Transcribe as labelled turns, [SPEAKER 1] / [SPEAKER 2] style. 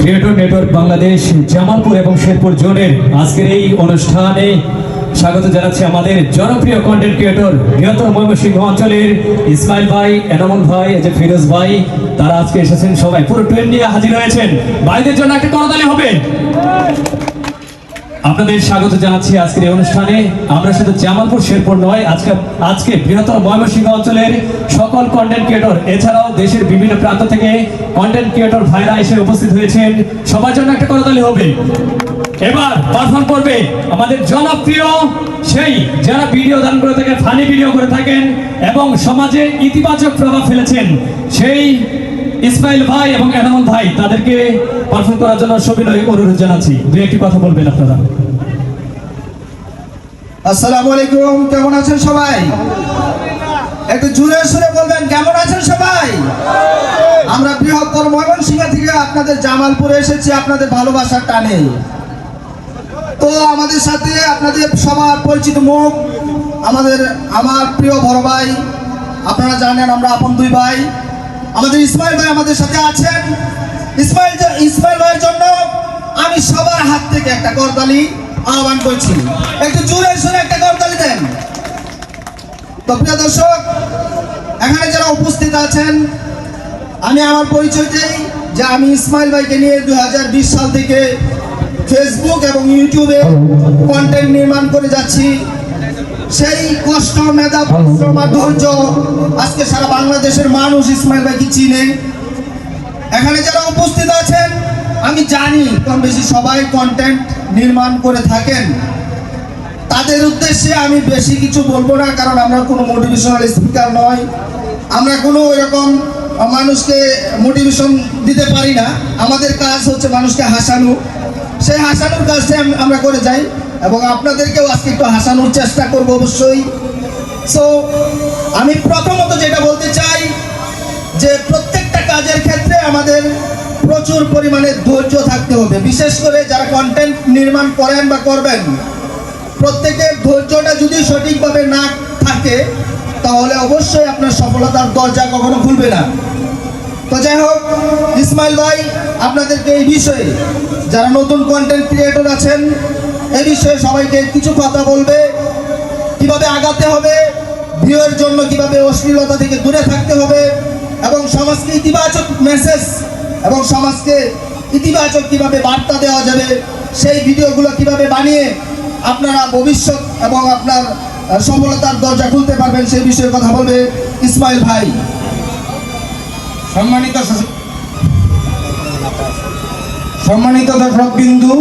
[SPEAKER 1] Creator network Bangladesh Jamalpur এবং শেরপুর জোনের আজকের এই অনুষ্ঠানে স্বাগত জানাচ্ছি আমাদের জনপ্রিয় কন্টেন্ট ক্রিয়েটর বৃহত্তর ময়মনসিংহ অঞ্চলের ইসমাইল ভাই, এনামুল ভাই, এই যে ফিরোজ ভাই, তারা আজকে এসেছেন সবাই। পুরো ট্রেন নিয়ে হাজির হয়েছেন। ভাইদের জন্য একটা করতালি হবে। আপনাদের স্বাগত জানাচ্ছি আজকের এই অনুষ্ঠানে। আমরা শুধু জামালপুর শেরপুর নয়, আজকে আজকে বৃহত্তর ময়মনসিংহ অঞ্চলের সকল কন্টেন্ট ক্রিয়েটর এছাড়াও দেশের বিভিন্ন প্রান্ত থেকে কন্টেন্ট ক্রিয়েটর ভাইরা এসে উপস্থিত হয়েছেন। সবার জন্য একটা করতালি হবে। এবার পারফর্ম করবে আমাদের জনপ্রিয় সেই যারা ভিডিও দান করে থাকেন ফানি ভিডিও করে থাকেন এবং সমাজে ইতিবাচক প্রভাব ফেলেছেন, সেই ইসমাইল ভাই এবং এনামুল ভাই, তাদেরকে পারফর্ম করার জন্য সবিনয় অনুরোধ জানাচ্ছি। দু একটি কথা বলবেন আপনারা।
[SPEAKER 2] আসসালামু আলাইকুম, কেমন আছেন সবাই? একটু জুড়ে সুরে বলবেন, কেমন আছেন সবাই? আমরা বৃহত্তর ময়মনসিংহ থেকে আপনাদের জামালপুরে এসেছি, আপনাদের ভালোবাসার টানে। তো আমাদের সাথে আপনাদের সবার পরিচিত মুখ, আমাদের আমার প্রিয় বড় ভাই, আপনারা জানেন আমরা আপন দুই ভাই। আমাদের ইসমাইল ভাই আমাদের সাথে আছেন। ইসমাইল ইসমাইল ভাইয়ের জন্য আমি সবার হাত থেকে একটা করতালি আহ্বান করছি। একটু জোরে সুরে একটা করতালি দেন। তো প্রিয় দর্শক, এখানে যারা উপস্থিত আছেন, আমি আমার পরিচয় দিই যে আমি ইসমাইল ভাইকে নিয়ে দু হাজার বিশ সাল থেকে ফেসবুক এবং ইউটিউবে কন্টেন্ট নির্মাণ করে যাচ্ছি। সেই কষ্ট, মেধা, পরিশ্রম আর ধৈর্য আজকে সারা বাংলাদেশের মানুষ ইসমাইল ভাইকে চিনে। এখানে যারা উপস্থিত আছেন, আমি জানি কম বেশি সবাই কন্টেন্ট নির্মাণ করে থাকেন। তাদের উদ্দেশ্যে আমি বেশি কিছু বলব না, কারণ আমরা কোনো মোটিভেশনাল স্পিকার নয় আমরা কোনো এরকম মানুষকে মোটিভেশন দিতে পারি না। আমাদের কাজ হচ্ছে মানুষকে হাসানো। সেই হাসানোর কাজটা আম- আমরা করে যাই। এবং আপনাদেরকেও আজকে একটু হাসানোর চেষ্টা করব অবশ্যই। সো আমি প্রথমত যেটা বলতে চাই যে প্রত্যেকটা কাজের ক্ষেত্রে আমাদের প্রচুর পরিমাণে ধৈর্য থাকতে হবে। বিশেষ করে যারা কন্টেন্ট নির্মাণ করেন বা করবেন, প্রত্যেকের ধৈর্যটা যদি সঠিকভাবে না থাকে, তাহলে অবশ্যই আপনার সফলতার দরজা কখনো খুলবে না। তো যাই হোক, ইসমাইল ভাই, আপনাদেরকে এই বিষয়ে, যারা নতুন কন্টেন্ট ক্রিয়েটর আছেন এই বিষয়ে সবাইকে কিছু কথা বলবে। কীভাবে আগাতে হবে ভিউয়ের জন্য কীভাবে অশ্লীলতা থেকে দূরে থাকতে হবে, এবং সমাজকে ইতিবাচক মেসেজ এবং সমাজকে ইতিবাচক কীভাবে বার্তা দেওয়া যাবে, সেই ভিডিওগুলো কীভাবে বানিয়ে আপনারা ভবিষ্যৎ এবং আপনার সফলতার দরজা খুলতে পারবেন, সেই বিষয়ে কথা বলবে ইসমাইল ভাই।
[SPEAKER 3] সম্মানিত সম্মানিত দর্শক বিন্দু।